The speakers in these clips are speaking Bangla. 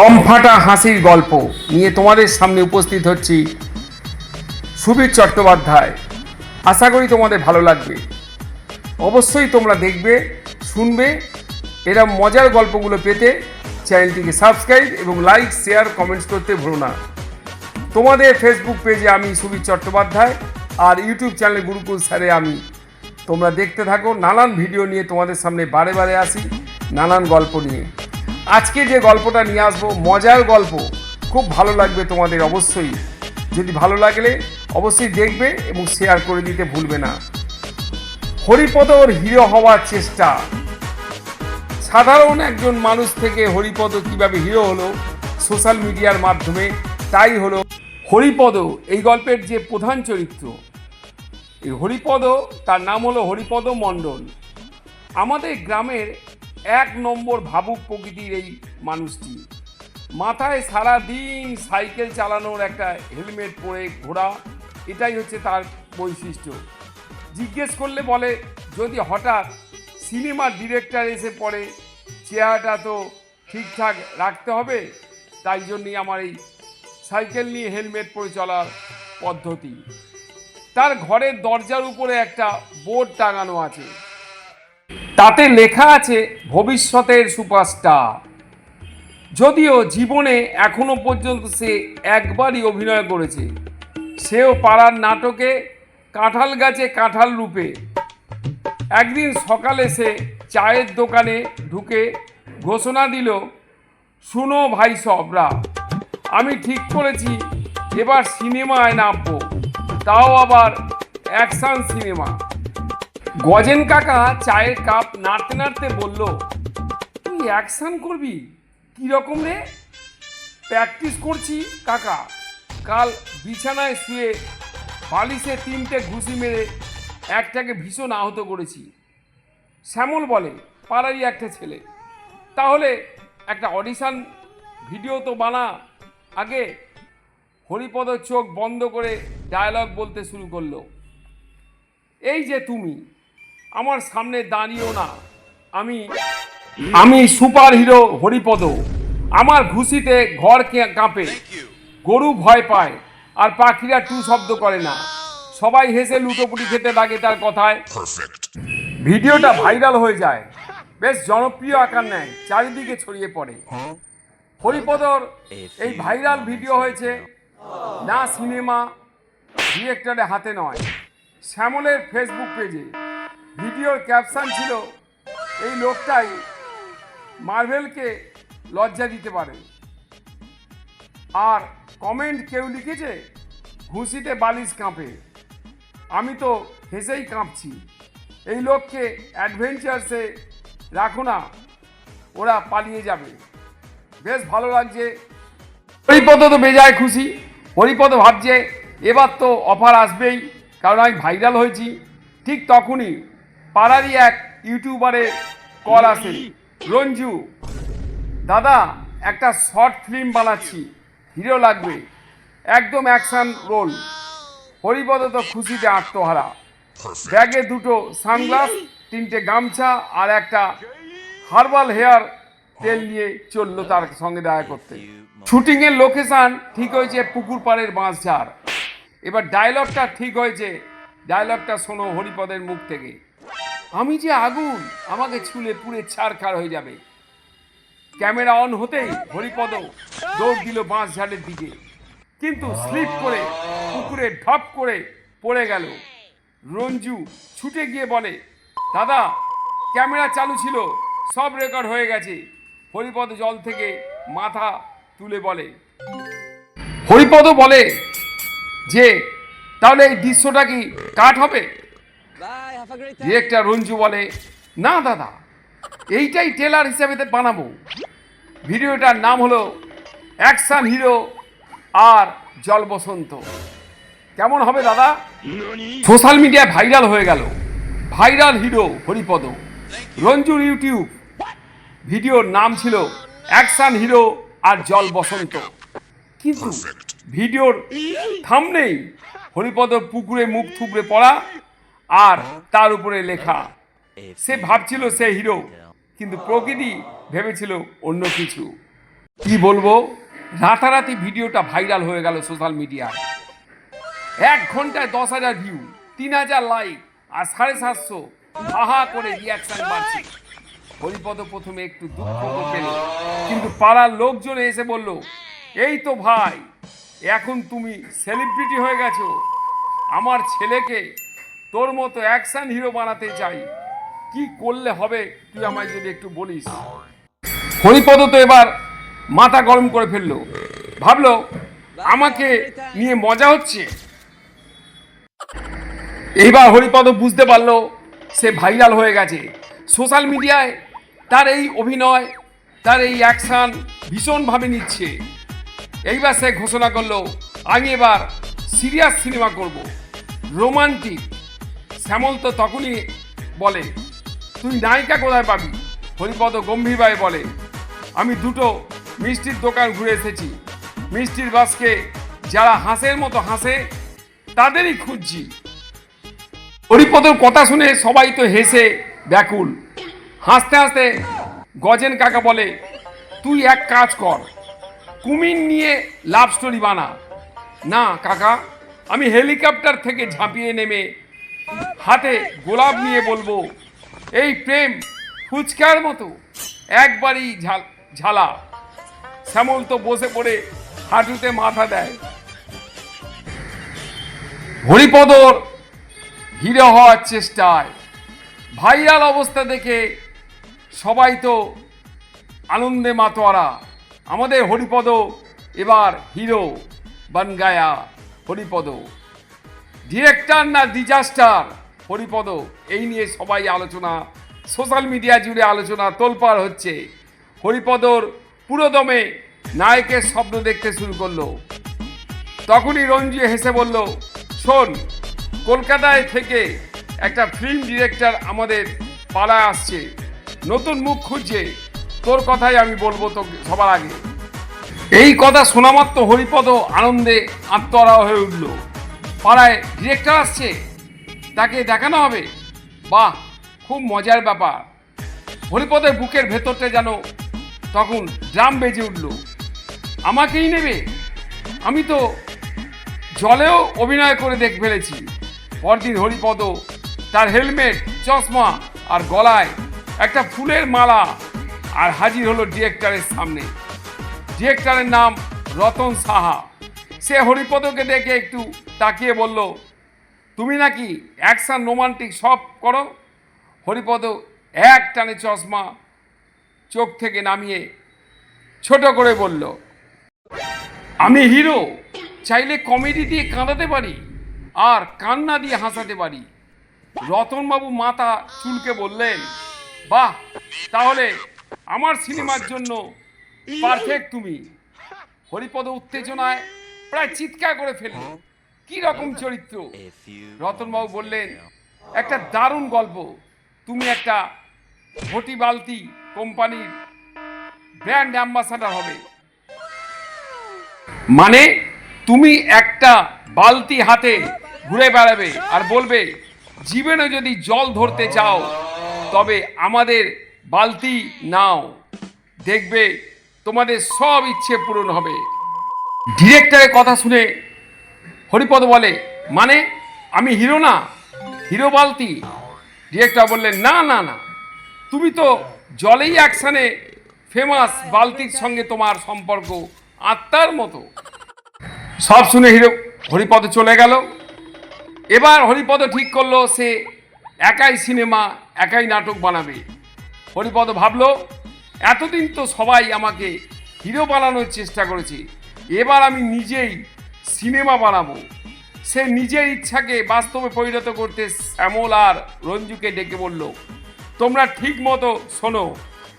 দমফাটা হাসির গল্প নিয়ে তোমাদের সামনে উপস্থিত হচ্ছি সুবীর চট্টোপাধ্যায়। আশা করি তোমাদের ভালো লাগবে। অবশ্যই তোমরা দেখবে, শুনবে এরা মজার গল্পগুলো পেতে চ্যানেলটিকে সাবস্ক্রাইব এবং লাইক, শেয়ার, কমেন্টস করতে ভুলো না। তোমাদের ফেসবুক পেজে আমি সুবীর চট্টোপাধ্যায় আর ইউটিউব চ্যানেলে গুরুকুল স্যারে আমি। তোমরা দেখতে থাকো, নানান ভিডিও নিয়ে তোমাদের সামনে বারে বারে আসি, নানান গল্প নিয়ে। আজকে যে গল্পটা নিয়ে আসব, মজার গল্প, খুব ভালো লাগবে তোমাদের অবশ্যই। যদি ভালো লাগলে অবশ্যই দেখবে এবং শেয়ার করে দিতে ভুলবে না। হরিপদর হিরো হওয়ার চেষ্টা। সাধারণ একজন মানুষ থেকে হরিপদ কীভাবে হিরো হলো সোশ্যাল মিডিয়ার মাধ্যমে, তাই হলো হরিপদ, এই গল্পের যে প্রধান চরিত্র। এই হরিপদ, তার নাম হলো হরিপদ মণ্ডল। আমাদের গ্রামের এক নম্বর ভাবুক প্রকৃতির এই মানুষটি। মাথায় সারা দিন সাইকেল চালানোর একটা হেলমেট পরে ঘোরা এটাই হচ্ছে তার বৈশিষ্ট্য। জিজ্ঞেস করলে বলে, যদি হঠাৎ সিনেমার ডিরেক্টর এসে পড়ে, চেহারাটা তো ঠিকঠাক রাখতে হবে, তাই জন্যই আমার এই সাইকেল নিয়ে হেলমেট পরে চলার পদ্ধতি। তার ঘরের দরজার উপরে একটা বোর্ড টাঙানো আছে। তাতে লেখা আছে ভবিষ্যতের সুপারস্টার। যদিও জীবনে এখনও পর্যন্ত সে একবারই অভিনয় করেছে। সেও পাড়ার নাটকে কাঁঠাল গাছে কাঁঠাল রূপে। একদিন সকালে সে চায়ের দোকানে ঢুকে ঘোষণা দিল, শুনো ভাই সবরা, আমি ঠিক করেছি, এবার সিনেমায় নামবো। তাও আবার অ্যাকশন সিনেমা। গজেন কাকা চায়ের কাপ নাড়তে নাড়তে বলল, তুই অ্যাকশন করবি? কীরকম রে? প্র্যাকটিস করছি, কাকা। কাল বিছানায় শুয়ে বালিশে তিনটে ঘুষি মেরে একটাকে ভীষণ আহত করেছি। শ্যামল বলে, পাড়ারই একটা ছেলে। তাহলে একটা অডিশান ভিডিও তো বানা। আগে হরিপদ চোখ বন্ধ করে ডায়লগ বলতে শুরু করল। এই যে তুমি আমার সামনে দাঁড়িয়েও না। আমি আমি সুপার হিরো হরিপদ। আমার ঘুষিতে ঘর কে- কাঁপে। গরু ভয় পায় আর পাখিরা টু শব্দ করে না। সবাই হেসে লুটোপুটি খেতে লাগে তার কথায়। ভিডিওটা ভাইরাল হয়ে যায়। বেশ জনপ্রিয় আকার নেয় চারিদিকে ছড়িয়ে পড়ে। হরিপদর এই ভাইরাল ভিডিও হয়েছে না সিনেমা ডিরেক্টরের হাতে নয়। শ্যামলের ফেসবুক পেজে। ভিডিওর ক্যাপশন ছিল, এই লোকটাই মার্ভেলকে লজ্জা দিতে পারে। আর কমেন্ট কেউ লিখেছে, ঘুষিতে বালিশ কাঁপে। আমি তো হেসেই কাঁপছি। এই লোককে অ্যাডভেঞ্চার্সে রাখো না, ওরা পালিয়ে যাবে। বেশ ভালো লাগছে। হরিপদ তো বেজায় খুশি। হরিপদ ভাবছে, এবার তো অফার আসবেই, কারণ আমি ভাইরাল হয়েছি। ঠিক তখনই পাড়ারই এক ইউটিউবারে কল আসে। রঞ্জু, দাদা, একটা শর্ট ফিল্ম বানাচ্ছি, হিরো লাগবে। একদম অ্যাকশন রোল। হরিপদ তো খুশিতে আত্মহারা। ব্যাগে দুটো সানগ্লাস, তিনটে গামছা আর একটা হার্বাল হেয়ার তেল নিয়ে চলল তার সঙ্গে দেখা করতে। শুটিংয়ের লোকেশান ঠিক হয়েছে পুকুর পাড়ের বাঁশঝাড়। এবার ডায়লগটা ঠিক হয়েছে। ডায়লগটা শোনো হরিপদের মুখ থেকে। আমি যে আগুন, আমাকে ছুলে পুড়ে ছাড়খাড় হয়ে যাবে। ক্যামেরা অন হতেই হরিপদ দৌড় দিল বাঁশঝাড়ের দিকে। কিন্তু স্লিপ করে, পুকুরে ঢপ করে পড়ে গেল। রঞ্জু ছুটে গিয়ে বলে, দাদা, ক্যামেরা চালু ছিল, সব রেকর্ড হয়ে গেছে। হরিপদ জল থেকে মাথা তুলে বলে। হরিপদ বলে, যে, তাহলে এই দৃশ্যটা কি কাট হবে? ডিরেক্টর রঞ্জু বলে না দাদা এইটাই টেলার হিসাবে বানাবো। ভিডিওটার নাম হলো অ্যাকশন হিরো আর জল বসন্ত। কেমন হবে দাদা? সোশ্যাল মিডিয়ায় ভাইরাল হয়ে গেল। Viral hero Haripad. রঞ্জুর ইউটিউব। ভিডিওর নাম ছিল অ্যাকশন হিরো আর জল বসন্ত। কিন্তু ভিডিওর থামনেই হরিপদ পুকুরে মুখ থুবড়ে পড়া আর তার উপরে লেখা। সে ভাবছিল সে হিরো, কিন্তু প্রকৃতি ভেবেছিল অন্য কিছু। কি বলব? রাতারাতি ভিডিওটা ভাইরাল হয়ে গেল সোশ্যাল মিডিয়ায়। এক ঘন্টায় দশ হাজার ভিউ, তিন হাজার লাইক আর সাড়ে সাতশো। আহা করে রিয়াকশন বাড়ছে। হরিপদ প্রথমে একটু দুঃখ পেল, কিন্তু পাড়ার লোকজন এসে বলল, এই তো ভাই, এখন তুমি সেলিব্রিটি হয়ে গেছো। আমার ছেলেকে তোর মতো অ্যাকশন হিরো বানাতে চাই। কি করলে হবে, তুই আমায় যদি একটু বলিস। হরিপদ তো এবার মাথা গরম করে ফেলল। ভাবলো, আমাকে নিয়ে মজা হচ্ছে। এইবার হরিপদ বুঝতে পারল, সে ভাইরাল হয়ে গেছে। সোশ্যাল মিডিয়ায় তার এই অভিনয়, তার এই অ্যাকশন ভীষণভাবে নিচ্ছে। এইবার সে ঘোষণা করল, আমি এবার সিরিয়াস সিনেমা করব। রোমান্টিক শ্যামল তো তখনই বলে, তুই নায়িকা কোথায় পাবি? হরিপদ গম্ভীরভাবে বলে, আমি দুটো মিষ্টির দোকান ঘুরে এসেছি। মিষ্টির বাসকে যারা হাঁসের মতো হাসে, তাদেরই খুঁজছি। হরিপদর কথা শুনে সবাই তো হেসে ব্যাকুল। হাসতে হাসতে গজেন কাকা বলে, তুই এক কাজ কর, কুমির নিয়ে লাভ স্টোরি বানা। না কাকা, আমি হেলিকপ্টার থেকে ঝাঁপিয়ে নেমে হাতে গোলাপ নিয়ে বলব, এই প্রেম ফুচকার মতো, একবারই ঝাল, ঝালা। শ্যামল তো বসে পড়ে হাঁটুতে মাথা দেয়। হরিপদর হিরো হওয়ার চেষ্টায় ভাইরাল অবস্থা দেখে সবাই তো আনন্দে মাতোয়ারা। আমাদের হরিপদ এবার হিরো বান গায়া হরিপদ। ডিরেক্টর না ডিজাস্টার? হরিপদ, এই নিয়ে সবাই আলোচনা। সোশ্যাল মিডিয়া জুড়ে আলোচনা তোলপাড় হচ্ছে। হরিপদর পুরোদমে নায়কের স্বপ্ন দেখতে শুরু করল। তখনই রঞ্জি হেসে বলল, শোন, কলকাতায় থেকে একটা ফিল্ম ডিরেক্টর আমাদের পাড়ায় আসছে। নতুন মুখ খুঁজছে। তোর কথাই আমি বলব তো সবার আগে। এই কথা শোনামাত্র হরিপদ আনন্দে আত্মহারা হয়ে উঠল। পাড়ায় ডিরেক্টর আসছে। তাকে দেখানো হবে। বাহ, খুব মজার ব্যাপার। হরিপদের বুকের ভেতরটা যেন তখন ড্রাম বেজে উঠল। আমাকেই নেবে? আমি তো জলেও অভিনয় করে দেখ ফেলেছি। পরদিন হরিপদ তার হেলমেট, চশমা আর গলায় একটা ফুলের মালা আর হাজির হলো ডিরেক্টরের সামনে। ডিরেক্টরের নাম রতন সাহা। সে হরিপদকে দেখে একটু তাকিয়ে বলল তুমি নাকি অ্যাকশন রোমান্টিক সব করো? হরিপদ এক টানে চশমা চোখ থেকে নামিয়ে ছোট করে বলল, আমি হিরো, চাইলে কমেডি দিয়ে কাঁদাতে পারি আর কান্না দিয়ে হাসাতে পারি। রতনবাবু মাথা চুলকে বললেন, বাহ, তাহলে আমার সিনেমার জন্য পারফেক্ট তুমি। হরিপদ উত্তেজনায় প্রায় চিৎকার করে ফেলল কি রকম চরিত্র? রতনবাবু বললেন, একটা দারুণ গল্প। তুমি একটা ঘটি বালতি কোম্পানির ব্র্যান্ড অ্যাম্বাসাডার হবে। মানে তুমি একটা বালতি হাতে ঘুরে বেড়াবে আর বলবে, জীবনে যদি জল ধরতে চাও, তবে আমাদের বালতি নাও। দেখবে তোমাদের সব ইচ্ছে পূরণ হবে। ডিরেক্টরের কথা শুনে হরিপদ বলে মানে আমি হিরো না, হিরো বালতি? ডিরেক্টর বললেন, না না না, তুমি তো জলেই অ্যাকশানে ফেমাস বালতির সঙ্গে তোমার সম্পর্ক, আত্মার মতো। সব শুনে হিরো, হরিপদ চলে গেল। এবার হরিপদ ঠিক করল, সে একাই সিনেমা, একাই নাটক বানাবে। হরিপদ ভাবলো, এতদিন তো সবাই আমাকে হিরো বানানোর চেষ্টা করেছে, এবার আমি নিজেই সিনেমা বানাবো। সে নিজের ইচ্ছাকে বাস্তবে পরিণত করতে শ্যামল আর রঞ্জুকে ডেকে বলল, তোমরা ঠিক মতো শোনো,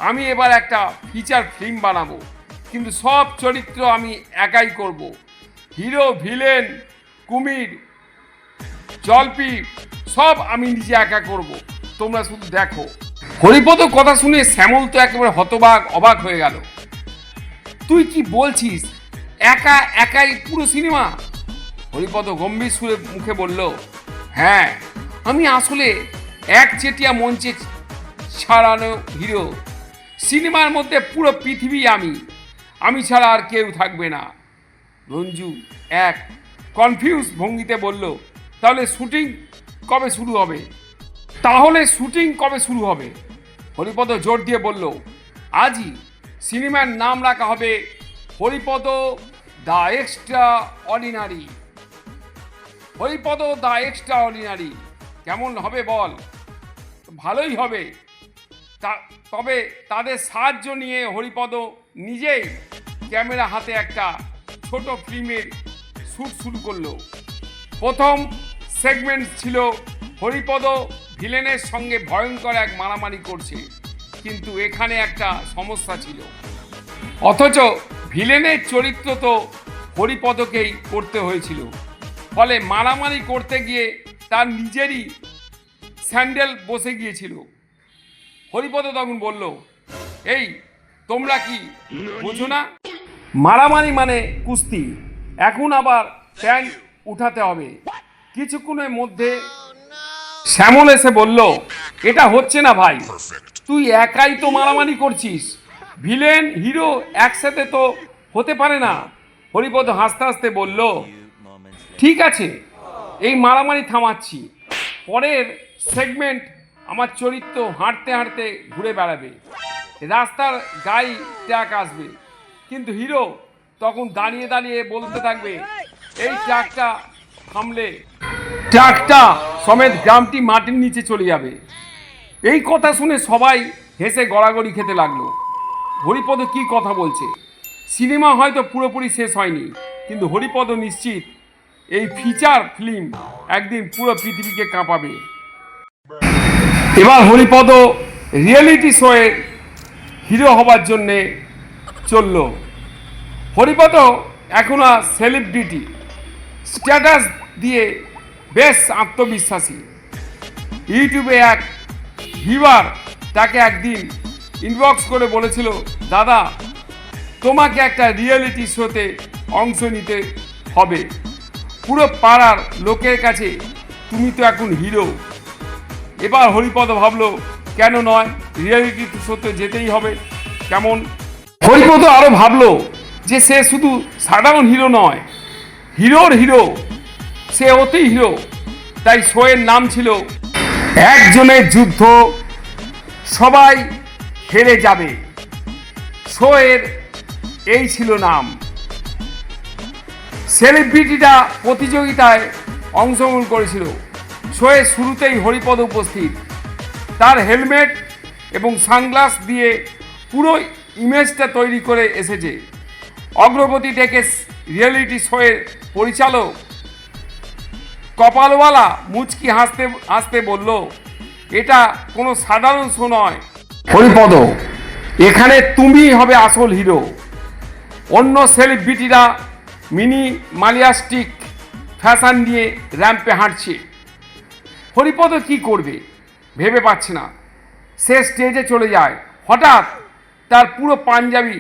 আমি এবার একটা ফিচার ফিল্ম বানাবো। কিন্তু সব চরিত্র আমি একাই করব। হিরো, ভিলেন, কুমির, জলপি, সব আমি নিজে একা করব। তোমরা শুধু দেখো। হরিপদ কথা শুনে শ্যামল তো একেবারে হতবাক, অবাক হয়ে গেল। তুই কি বলছিস? একা একাই পুরো সিনেমা? হরিপদ গম্ভীর সুরে মুখে বলল হ্যাঁ আমি আসলে এক চেটিয়া মঞ্চে ছাড়ানো হিরো। সিনেমার মধ্যে পুরো পৃথিবী আমি। আমি ছাড়া আর কেউ থাকবে না। রঞ্জু এক কনফিউজ ভঙ্গিতে বলল, তাহলে শুটিং কবে শুরু হবে? তাহলে শুটিং কবে শুরু হবে? হরিপদ জোর দিয়ে বলল, আজই। সিনেমার নাম রাখা হবে Haripad the extraordinary. Haripad the extraordinary. কেমন হবে বল? ভালোই হবে। তা, তবে তাদের সাহায্য নিয়ে হরিপদ নিজেই ক্যামেরা হাতে একটা ছোট ফিল্মের শ্যুট শুরু করল। প্রথম সেগমেন্ট ছিল হরিপদ ভিলেনের সঙ্গে ভয়ঙ্কর এক মারামারি করছে। কিন্তু এখানে একটা সমস্যা ছিল। অথচ ভিলেনের চরিত্র তো হরিপদকেই করতে হয়েছিল। ফলে মারামারি করতে গিয়ে তার নিজেরই স্যান্ডেল বসে গিয়েছিল। হরিপদ তখন বলল, এই, তোমরা কি বুঝো না? মারামারি মানে কুস্তি। এখন আবার প্যান্ট উঠাতে হবে। কিছুক্ষণের মধ্যে শ্যামল এসে বলল, এটা হচ্ছে না ভাই। তুই একাই তো মারামারি করছিস। ভিলেন, হিরো একসাথে তো হতে পারে না। হরিপদ হাসতে হাসতে বলল, ঠিক আছে, এই মারামারি থামাচ্ছি। পরের সেগমেন্ট আমার চরিত্র হাঁটতে হাঁটতে ঘুরে বেড়াবে। রাস্তার গায়ে ট্রাক আসবে। কিন্তু হিরো তখন দাঁড়িয়ে দাঁড়িয়ে বলতে থাকবে, এই ট্রাকটা থামলে ট্রাকটা সমেত গ্রামটি মাটির নিচে চলে যাবে। এই কথা শুনে সবাই হেসে গড়াগড়ি খেতে লাগল। হরিপদ কি কথা বলছে? সিনেমা হয়তো পুরোপুরি শেষ হয়নি, কিন্তু হরিপদ নিশ্চিত এই ফিচার ফিল্ম একদিন পুরো পৃথিবীকে কাঁপাবে। এবার হরিপদ রিয়েলিটি শোয়ে হিরো হবার জন্যে চলল। হরিপদ এখন আর সেলিব্রিটি স্ট্যাটাস দিয়ে বেশ আত্মবিশ্বাসী। ইউটিউবে এক ভিভার তাকে একদিন ইনবক্স করে বলেছিল, দাদা, তোমাকে একটা রিয়েলিটি শোতে অংশ নিতে হবে। পুরো পাড়ার লোকের কাছে তুমি তো এখন হিরো এবার হরিপদ ভাবলো, কেন নয়? রিয়েলিটি শোতে যেতেই হবে। কেমন? হরিপদ আরও ভাবলো যে সে শুধু সাধারণ হিরো নয় হিরোর হিরো সে অতি হিরো তাই শোয়ের নাম ছিল, একজনের যুদ্ধ, সবাই হেরে যাবে। শোয়ের এই ছিল নাম। সেলিব্রিটিরা প্রতিযোগিতায় অংশগ্রহণ করেছিল। শোয়ের শুরুতেই হরিপদ উপস্থিত। তার হেলমেট এবং সানগ্লাস দিয়ে পুরো ইমেজটা তৈরি করে এসেছে। অগ্রগতি থেকে রিয়েলিটি শোয়ের পরিচালক কপালওয়ালা মুচকি হাসতে হাসতে বলল, এটা কোনো সাধারণ শো নয়। হরিপদ, এখানে তুমি হবে আসল হিরো। অন্য সেলিব্রিটিরা মিনি মালিয়াস্টিক ফ্যাশন নিয়ে র্যাম্পে হাঁটছে। হরিপদ কি করবে? ভেবে পাচ্ছে না। সে স্টেজে চলে যায়। হঠাৎ তার পুরো পাঞ্জাবি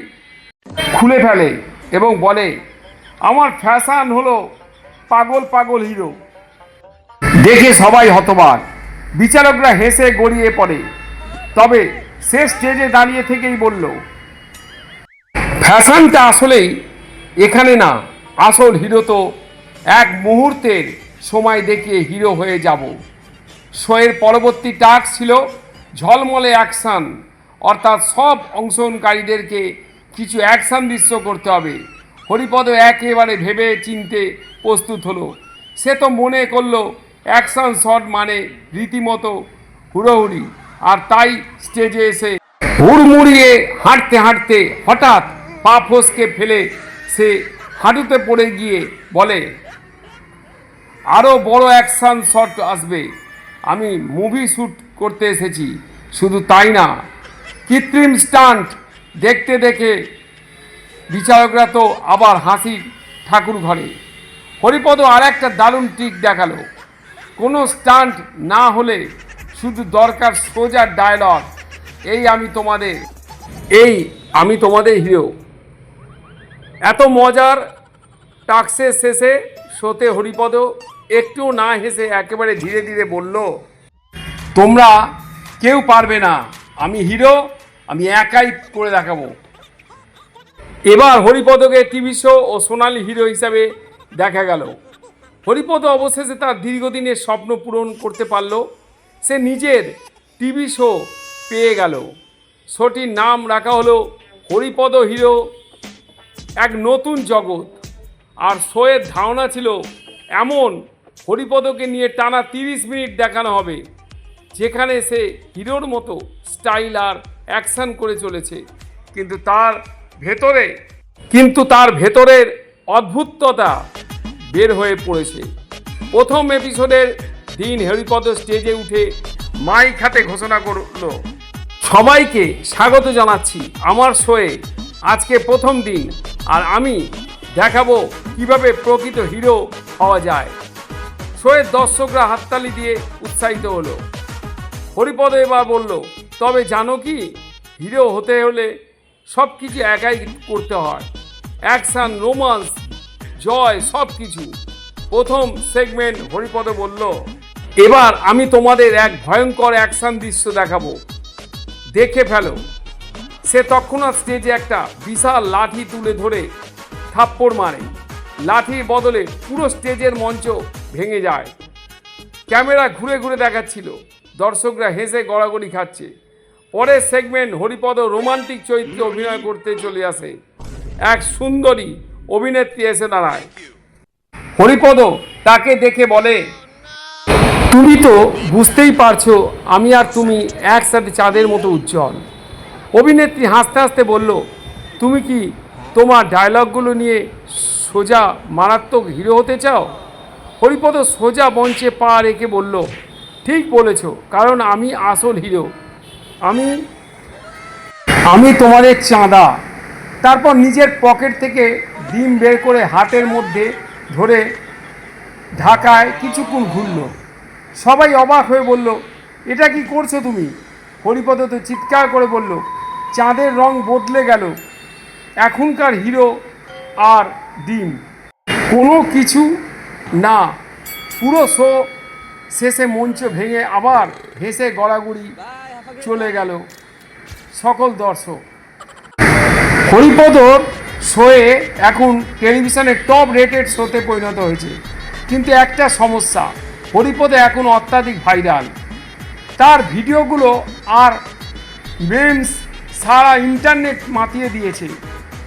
খুলে ফেলে এবং বলে, আমার ফ্যাশন হলো পাগল পাগল হিরো। দেখে সবাই হতবাক। বিচারকরা হেসে গড়িয়ে পড়ে। তবে সে স্টেজে দাঁড়িয়ে থেকেই বলল, ফ্যাশনটা আসলেই এখানে না, আসল হিরো তো এক মুহূর্তের সময় দেখিয়ে হিরো হয়ে যাব। শোয়ের পরবর্তী টাস্ক ছিল ঝলমলে অ্যাকশান, অর্থাৎ সব অংশগ্রহণকারীদেরকে কিছু অ্যাকশান দৃশ্য করতে হবে। হরিপদ একেবারে ভেবে চিনতে প্রস্তুত হলো। সে তো মনে করল, অ্যাকশন শট মানে রীতিমতো হুড়োহুড়ি। আর তাই স্টেজে এসে হুড়মুড়িয়ে হাঁটতে হাঁটতে হঠাৎ পা ফসকে ফেলে সে হাঁটুতে পড়ে গিয়ে বলে আরও বড় অ্যাকশন শট আসবে। আমি মুভি শ্যুট করতে এসেছি। শুধু তাই না, কৃত্রিম স্টান্ট দেখতে দেখে বিচারকরা তো আবার হাসি ঠাকুর ঘরে। হরিপদ আর একটা দারুণ ট্রিক দেখাল। কোনো স্টান্ট না হলে শুধু দরকার সোজা ডায়লগ এই আমি তোমাদের, এই আমি তোমাদের হিরো এত মজার টাক্সের শেষে শোতে হরিপদ একটু না হেসে একেবারে ধীরে ধীরে বলল, তোমরা কেউ পারবে না, আমি হিরো আমি একাই করে দেখাবো। এবার হরিপদকে টিভি শো ও সোনালি হিরো হিসাবে দেখা গেল। হরিপদ অবশেষে তার দীর্ঘদিনের স্বপ্ন পূরণ করতে পারল। সে নিজের টিভি শো পেয়ে গেল। শোটির নাম রাখা হলো হরিপদ হিরো, এক নতুন জগৎ। আর শোয়ের ধারণা ছিল, এমন হরিপদকে নিয়ে টানা তিরিশ মিনিট দেখানো হবে, যেখানে সে হিরোর মতো স্টাইল আর অ্যাকশন করে চলেছে। কিন্তু তার ভেতরে, কিন্তু তার ভেতরের অদ্ভুততা বের হয়ে পড়েছে। প্রথম এপিসোডের দিন হরিপদ স্টেজে উঠে মাইক হাতে ঘোষণা করল। সবাইকে স্বাগত জানাচ্ছি আমার শোয়ে। আজকে প্রথম দিন আর আমি দেখাবো কীভাবে প্রকৃত হিরো হওয়া যায়। শোয়ের দর্শকরা হাততালি দিয়ে উৎসাহিত হলো। হরিপদ এবার বলল তবে জানো কি হিরো হতে হলে সব কিছু একাই করতে হয়। অ্যাকশন রোমান্স জয় সব কিছু প্রথম সেগমেন্ট হরিপদ বলল, এবার আমি তোমাদের এক ভয়ঙ্কর অ্যাকশন দৃশ্য দেখাবো। দেখে ফেলো। সে তৎক্ষণাৎ স্টেজে একটা বিশাল লাঠি তুলে ধরে থাপ্পড় মারে। লাঠির বদলে পুরো স্টেজের মঞ্চ ভেঙে যায়। ক্যামেরা ঘুরে ঘুরে দেখাচ্ছিল। দর্শকরা হেসে গড়াগড়ি খাচ্ছে। পরের সেগমেন্ট হরিপদ রোমান্টিক চরিত্রে অভিনয় করতে চলে আসে। এক সুন্দরী অভিনেত্রী এসে দাঁড়ায়। হরিপদ তাকে দেখে বলে, তুমি তো বুঝতেই পারছ, আমি আর তুমি একসাথে চাঁদের মতো উজ্জ্বল। অভিনেত্রী হাসতে হাসতে বলল, তুমি কি তোমার ডায়লগগুলো নিয়ে সোজা মারাত্মক হিরো হতে চাও? হরিপদ সোজা মঞ্চে পা রেখে বলল, ঠিক বলেছ, কারণ আমি আসল হিরো। আমি আমি তোমাদের চাঁদা। তারপর নিজের পকেট থেকে ডিম বের করে হাতের মধ্যে ধরে ঢাকায় কিছুক্ষণ ঘুরল। সবাই অবাক হয়ে বলল, এটা কি করছ তুমি? হরিপদ তো চিৎকার করে বলল, চাঁদের রং বদলে গেল, এখনকার হিরো আর ডিম। কোনো কিছু না, পুরো শো শেষে মঞ্চ ভেঙে আবার হেসে গড়াগড়ি চলে গেল সকল দর্শক। হরিপদর শোয়ে এখন টেলিভিশনের টপ রেটেড শোতে পরিণত হয়েছে। কিন্তু একটা সমস্যা হরিপদে এখন অত্যাধিক ভাইরাল। তার ভিডিওগুলো আর মেমস সারা ইন্টারনেট মাতিয়ে দিয়েছে।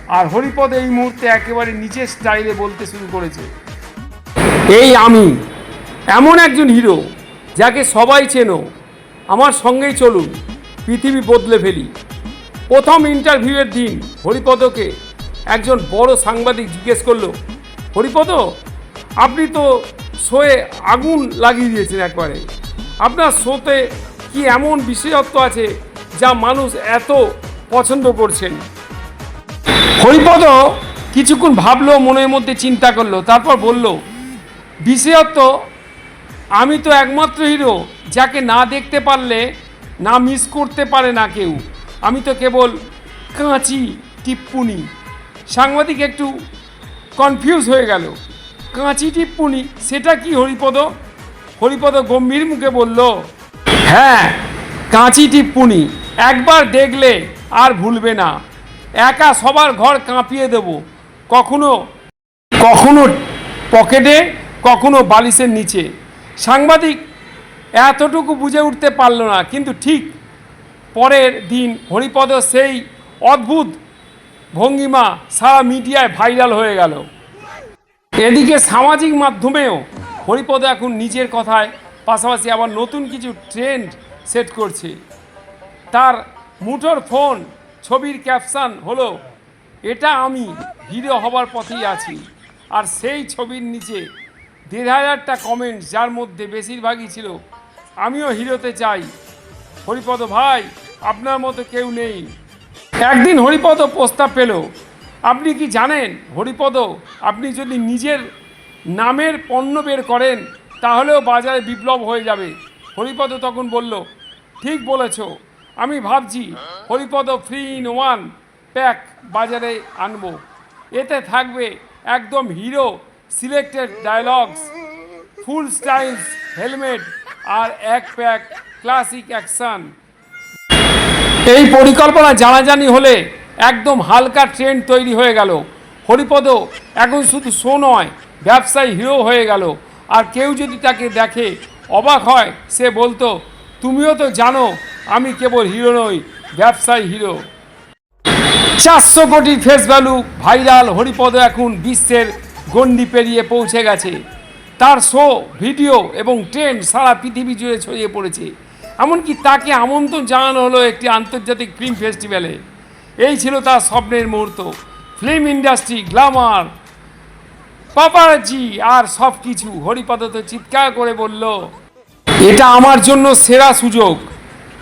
আর হরিপদ এই মুহূর্তে একেবারে নিচের স্টাইলে বলতে শুরু করেছে। এই আমি, এমন একজন হিরো যাকে সবাই চেনো। আমার সঙ্গেই চলুন, পৃথিবী বদলে ফেলি। প্রথম ইন্টারভিউয়ের দিন হরিপদকে একজন বড় সাংবাদিক জিজ্ঞেস করল, হরিপদ, আপনি তো শোয়ে আগুন লাগিয়ে দিয়েছেন একবারে। আপনার শোতে কি এমন বিশেষত্ব আছে যা মানুষ এত পছন্দ করছেন? হরিপদ কিছুক্ষণ ভাবলো, মনের মধ্যে চিন্তা করল, তারপর বলল, বিশেষত্ব, আমি তো একমাত্র হিরো যাকে না দেখতে পারলে, না মিস করতে পারে না কেউ। আমি তো কেবল কাঁচি টিপ্পুনি। সাংবাদিক একটু কনফিউজ হয়ে গেল। কাঁচি টিপ্পুনি, সেটা কি হরিপদ? হরিপদ গম্ভীর মুখে বলল হ্যাঁ কাঁচি টিপ্পুনি, একবার দেখলে আর ভুলবে না। একা সবার ঘর কাঁপিয়ে দেব। কখনো কখনো পকেটে, কখনো বালিশের নিচে। সাংবাদিক এতটুকু বুঝে উঠতে পারল না, কিন্তু ঠিক পরের দিন হরিপদ সেই অদ্ভুত ভঙ্গিমা সারা মিডিয়ায় ভাইরাল হয়ে গেল। এদিকে সামাজিক মাধ্যমেও হরিপদ এখন নিজের কথায়, পাশাপাশি আবার নতুন কিছু ট্রেন্ড সেট করছে। তার মুঠোর ফোন ছবির ক্যাপশান হলো, এটা আমি হিরো হবার পথেই আছি। আর সেই ছবির নিচে দেড় হাজারটা কমেন্ট যার মধ্যে বেশিরভাগই ছিল, আমিও হিরোতে চাই। হরিপদ, ভাই, আপনার মতো কেউ নেই। একদিন হরিপদ প্রস্তাব পেল। আপনি কি জানেন, হরিপদ, আপনি যদি নিজের নামের পণ্য বের করেন, তাহলেও বাজারে বিপ্লব হয়ে যাবে। হরিপদ তখন বলল, ঠিক বলেছ। আমি ভাবছি Haripad free in one pack বাজারে আনব। এতে থাকবে একদম hero selected dialogues full styles helmet আর এক প্যাক ক্লাসিক অ্যাকশন এই পরিকল্পনা জানাজানি হলে একদম হালকা ট্রেন্ড তৈরি হয়ে গেল। হরিপদ এখন শুধু শো নয়, ব্যবসায়ী হিরো হয়ে গেল। আর কেউ যদি তাকে দেখে অবাক হয়, সে বলতো, তুমিও তো জানো, আমি কেবল হিরো নই, ব্যবসায়ী হিরো। চারশো কোটি ফেস ভ্যালু ভাইরাল হরিপদ এখন বিশ্বের গণ্ডি পেরিয়ে পৌঁছে গেছে। তার শো ভিডিও এবং ট্রেন্ড সারা পৃথিবী জুড়ে ছড়িয়ে পড়েছে। এমনকি তাকে আমন্ত্রণ জানানো হলো একটি আন্তর্জাতিক ফিল্ম ফেস্টিভ্যালে এই ছিল তার স্বপ্নের মুহূর্ত। ফিল্ম ইন্ডাস্ট্রি গ্ল্যামার পাপারাজি আর সব কিছু হরিপদ তো চিৎকার করে বলল, এটা আমার জন্য সেরা সুযোগ।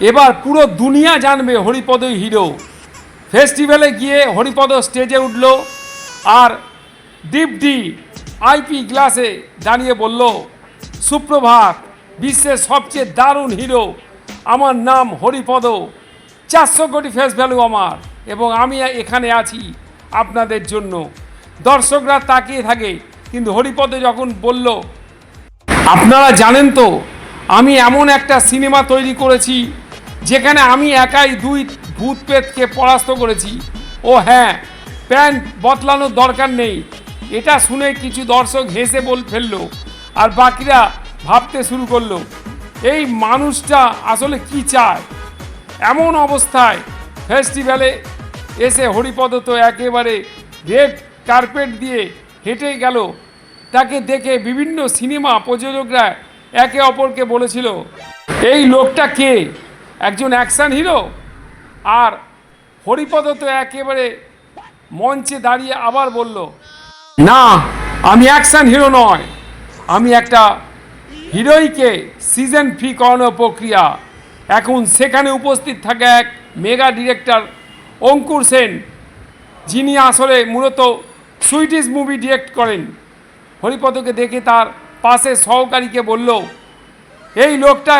এবার পুরো দুনিয়া জানবে হরিপদই হিরো ফেস্টিভ্যালে গিয়ে হরিপদ স্টেজে উঠল আর ডিপডি আইপি গ্লাসে দাঁড়িয়ে বলল, সুপ্রভাত বিশ্বের সবচেয়ে দারুণ হিরো আমার নাম হরিপদ। চারশো কোটি ফেস ভ্যালু আমার এবং আমি এখানে আছি আপনাদের জন্য। দর্শকরা তাকিয়ে থাকে, কিন্তু হরিপদ যখন বলল, আপনারা জানেন তো, আমি এমন একটা সিনেমা তৈরি করেছি, যেখানে আমি একাই দুই ভূত প্রেতকে পরাস্ত করেছি। ও হ্যাঁ প্যান্ট বদলানোর দরকার নেই। এটা শুনে কিছু দর্শক হেসে বল ফেলল, আর বাকিরা ভাবতে শুরু করল, এই মানুষটা আসলে কি চায়? এমন অবস্থায় ফেস্টিভ্যালে এসে হরিপদ তো একেবারে রেড কার্পেট দিয়ে হেঁটে গেল। তাকে দেখে বিভিন্ন সিনেমা প্রযোজকরা একে অপরকে বলেছিল, এই লোকটা কে? একজন অ্যাকশন হিরো আর হরিপদ তো একেবারে মঞ্চে দাঁড়িয়ে আবার বলল, না, আমি অ্যাকশন হিরো নয়। আমি একটা হিরোইকে সিজন ফ্রি করানোর প্রক্রিয়া। এখন সেখানে উপস্থিত থাকা এক মেগা ডিরেক্টর অঙ্কুর সেন, যিনি আসলে মূলত সুইটিশ মুভি ডিরেক্ট করেন। হরিপদকে দেখে তার পাশে সহকারীকে বলল, এই লোকটা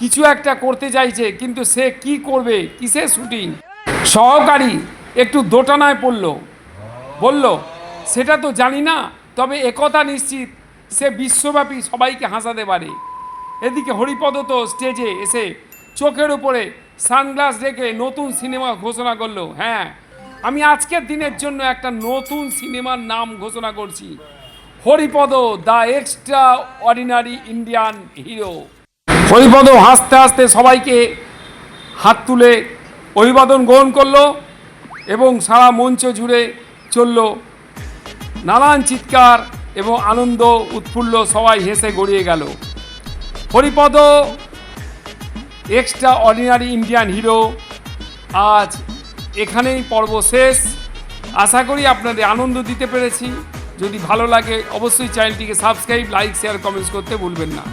কিছু একটা করতে চাইছে, কিন্তু সে কি করবে? কিসের শুটিং সহকারী একটু দোটানায় পড়ল। বলল, সেটা তো জানি না, তবে একথা নিশ্চিত সে বিশ্বব্যাপী সবাইকে হাসাতে পারে। এদিকে হরিপদ তো স্টেজে এসে চোখের উপরে সানগ্লাস রেখে নতুন সিনেমা ঘোষণা করল। হ্যাঁ আমি আজকের দিনের জন্য একটা নতুন সিনেমার নাম ঘোষণা করছি। Haripad, the extraordinary Indian hero. Haripad হাসতে হাসতে সবাইকে হাত তুলে অভিবাদন গ্রহণ করল এবং সারা মঞ্চ জুড়ে চলল। নানান চিৎকার এবং আনন্দ, উৎফুল্ল সবাই হেসে গড়িয়ে গেল। Haripada extraordinary Indian hero আজ এখানেই পর্ব শেষ। আশা করি আপনাদের আনন্দ দিতে পেরেছি। যদি ভালো লাগে, অবশ্যই চ্যানেলটিকে সাবস্ক্রাইব লাইক শেয়ার কমেন্টস করতে ভুলবেন না।